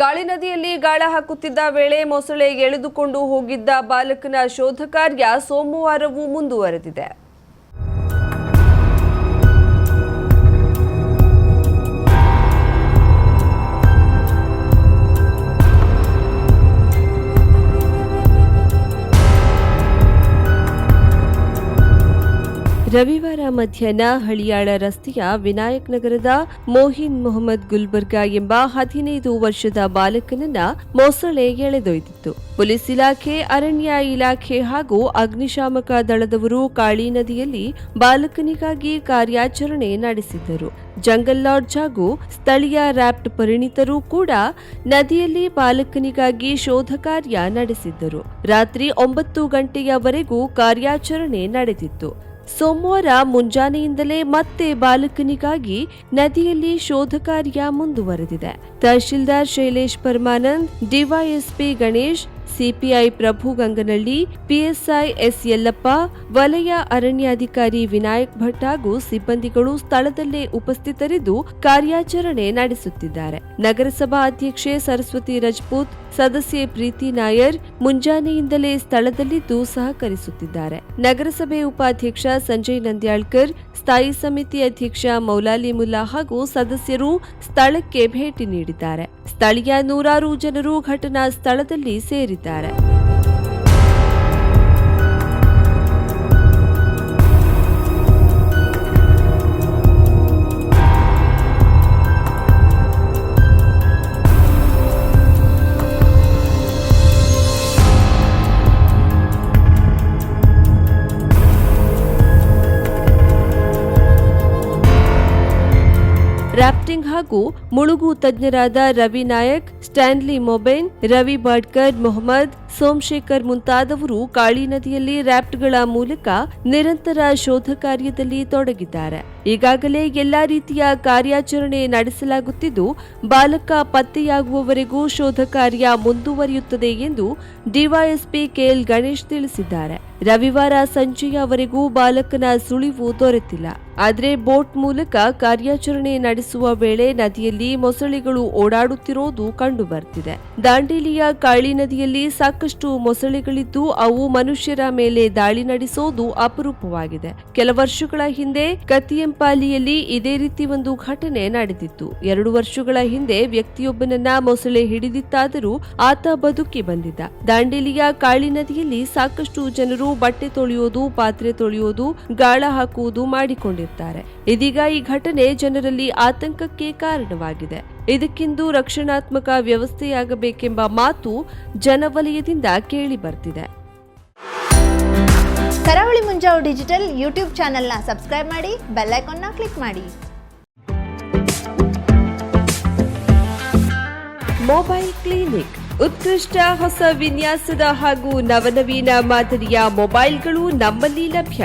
ಕಾಳಿ ನದಿಯಲ್ಲಿ ಗಾಳ ಹಾಕುತ್ತಿದ್ದ ವೇಳೆ ಮೊಸಳೆ ಎಳೆದುಕೊಂಡು ಹೋಗಿದ್ದ ಬಾಲಕನ ಶೋಧ ಕಾರ್ಯ ಸೋಮವಾರವೂ ಮುಂದುವರೆದಿದೆ. ರವಿವಾರ ಮಧ್ಯಾಹ್ನ ಹಳಿಯಾಳ ರಸ್ತೆಯ ವಿನಾಯಕ್ ನಗರದ ಮೋಹಿನ್ ಮೊಹಮ್ಮದ್ ಗುಲ್ಬರ್ಗಾ ಎಂಬ ಹದಿನೈದು ವರ್ಷದ ಬಾಲಕನನ್ನ ಮೊಸಳೆ ಎಳೆದೊಯ್ದಿತ್ತು. ಪೊಲೀಸ್ ಇಲಾಖೆ, ಅರಣ್ಯ ಇಲಾಖೆ ಹಾಗೂ ಅಗ್ನಿಶಾಮಕ ದಳದವರು ಕಾಳಿ ನದಿಯಲ್ಲಿ ಬಾಲಕನಿಗಾಗಿ ಕಾರ್ಯಾಚರಣೆ ನಡೆಸಿದ್ದರು. ಜಂಗಲ್ ಲಾಡ್ಜ್ ಹಾಗೂ ಸ್ಥಳೀಯ ರ್ಯಾಪ್ಟ್ ಪರಿಣಿತರು ಕೂಡ ನದಿಯಲ್ಲಿ ಬಾಲಕನಿಗಾಗಿ ಶೋಧ ಕಾರ್ಯ ನಡೆಸಿದ್ದರು. ರಾತ್ರಿ ಒಂಬತ್ತು ಗಂಟೆಯವರೆಗೂ ಕಾರ್ಯಾಚರಣೆ ನಡೆದಿತ್ತು. ಸೋಮವಾರ ಮುಂಜಾನೆಯಿಂದಲೇ ಮತ್ತೆ ಬಾಲಕನಿಗಾಗಿ ನದಿಯಲ್ಲಿ ಶೋಧ ಕಾರ್ಯ ಮುಂದುವರೆದಿದೆ. Tahsildar Shailesh Paramanand DySP Ganesh CPI Prabhu Ganganalli PSI S Yallappa, ವಲಯ ಅರಣ್ಯಾಧಿಕಾರಿ ವಿನಾಯಕ್ ಭಟ್ ಹಾಗೂ ಸಿಬ್ಬಂದಿಗಳು ಸ್ಥಳದಲ್ಲೇ ಉಪಸ್ಥಿತರಿದ್ದು ಕಾರ್ಯಾಚರಣೆ ನಡೆಸುತ್ತಿದ್ದಾರೆ. ನಗರಸಭಾ ಅಧ್ಯಕ್ಷೆ ಸರಸ್ವತಿ ರಜಪೂತ್, ಸದಸ್ಯೆ ಪ್ರೀತಿ ನಾಯರ್ ಮುಂಜಾನೆಯಿಂದಲೇ ಸ್ಥಳದಲ್ಲಿದ್ದು ಸಹಕರಿಸುತ್ತಿದ್ದಾರೆ. ನಗರಸಭೆ ಉಪಾಧ್ಯಕ್ಷ ಸಂಜಯ್ ನಂದ್ಯಾಳ್ಕರ್, ಸ್ಥಾಯಿ ಸಮಿತಿ ಅಧ್ಯಕ್ಷ ಮೌಲಾಲಿ ಮುಲ್ಲಾ ಹಾಗೂ ಸದಸ್ಯರು ಸ್ಥಳಕ್ಕೆ ಭೇಟಿ ನೀಡಿದ್ದಾರೆ. ಸ್ಥಳೀಯ ನೂರಾರು ಜನರು ಘಟನಾ ಸ್ಥಳದಲ್ಲಿ ಸೇರಿದ್ದಾರೆ. that ರಾಫ್ಟಿಂಗ್ ಹಾಗೂ ಮುಳುಗು ತಜ್ಞರಾದ ರವಿ ನಾಯಕ್, ಸ್ಟ್ಯಾನ್ಲಿ ಮೊಬೈನ್, ರವಿ ಬಾಡ್ಕರ್, ಮೊಹಮ್ಮದ್, ಸೋಮಶೇಖರ್ ಮುಂತಾದವರು ಕಾಳಿ ನದಿಯಲ್ಲಿ ರ್ಯಾಫ್ಟ್ಗಳ ಮೂಲಕ ನಿರಂತರ ಶೋಧ ಕಾರ್ಯದಲ್ಲಿ ತೊಡಗಿದ್ದಾರೆ. ಈಗಾಗಲೇ ಎಲ್ಲಾ ರೀತಿಯ ಕಾರ್ಯಾಚರಣೆ ನಡೆಸಲಾಗುತ್ತಿದ್ದು, ಬಾಲಕ ಪತ್ತೆಯಾಗುವವರೆಗೂ ಶೋಧ ಕಾರ್ಯ ಮುಂದುವರಿಯುತ್ತದೆ ಎಂದು ಡಿವೈಎಸ್ಪಿ ಕೆಎಲ್ ಗಣೇಶ್ ತಿಳಿಸಿದ್ದಾರೆ. ರವಿವಾರ ಸಂಜೆಯವರೆಗೂ ಬಾಲಕನ ಸುಳಿವು ದೊರೆತಿಲ್ಲ. ಆದರೆ ಬೋಟ್ ಮೂಲಕ ಕಾರ್ಯಾಚರಣೆ ನಡೆಸುವ ವೇಳೆ ನದಿಯಲ್ಲಿ ಮೊಸಳೆಗಳು ಓಡಾಡುತ್ತಿರೋದು ಕಂಡುಬರ್ತಿದೆ. ದಾಂಡೇಲಿಯ ಕಾಳಿ ನದಿಯಲ್ಲಿ ಸಾಕಷ್ಟು ಮೊಸಳೆಗಳಿದ್ದು ಅವು ಮನುಷ್ಯರ ಮೇಲೆ ದಾಳಿ ನಡೆಸೋದು ಅಪರೂಪವಾಗಿದೆ. ಕೆಲ ವರ್ಷಗಳ ಹಿಂದೆ ಕತಿಯಂಪಾಲಿಯಲ್ಲಿ ಇದೇ ರೀತಿ ಒಂದು ಘಟನೆ ನಡೆದಿತ್ತು. ಎರಡು ವರ್ಷಗಳ ಹಿಂದೆ ವ್ಯಕ್ತಿಯೊಬ್ಬನನ್ನ ಮೊಸಳೆ ಹಿಡಿದಿತ್ತಾದರೂ ಆತ ಬದುಕಿ ಬಂದಿದ್ದ. ದಾಂಡೇಲಿಯ ಕಾಳಿ ನದಿಯಲ್ಲಿ ಸಾಕಷ್ಟು ಜನರು ಬಟ್ಟೆ ತೊಳೆಯೋದು, ಪಾತ್ರೆ ತೊಳೆಯೋದು, ಗಾಳ ಹಾಕುವುದು ಇದೀಗ ಈ ಘಟನೆ ಜನರಲ್ಲಿ ಆತಂಕಕ್ಕೆ ಕಾರಣವಾಗಿದೆ. ಇದಕ್ಕಿಂದು ರಕ್ಷಣಾತ್ಮಕ ವ್ಯವಸ್ಥೆಯಾಗಬೇಕೆಂಬ ಮಾತು ಜನವಲಯದಿಂದ ಕೇಳಿ ಬರ್ತಿದೆ. ಕರಾವಳಿ ಮುಂಜಾವ್ ಡಿಜಿಟಲ್ ಯೂಟ್ಯೂಬ್ ಚಾನೆಲ್ನ ಸಬ್ಸ್ಕ್ರೈಬ್ ಮಾಡಿ ಬೆಲ್ ಐಕಾನ್ನ ಕ್ಲಿಕ್ ಮಾಡಿ. Mobile clinic. ಉತ್ಕೃಷ್ಟ ಹೊಸ ವಿನ್ಯಾಸದ ಹಾಗೂ ನವನವೀನ ಮಾದರಿಯ ಮೊಬೈಲ್ಗಳು ನಮ್ಮಲ್ಲಿ ಲಭ್ಯ.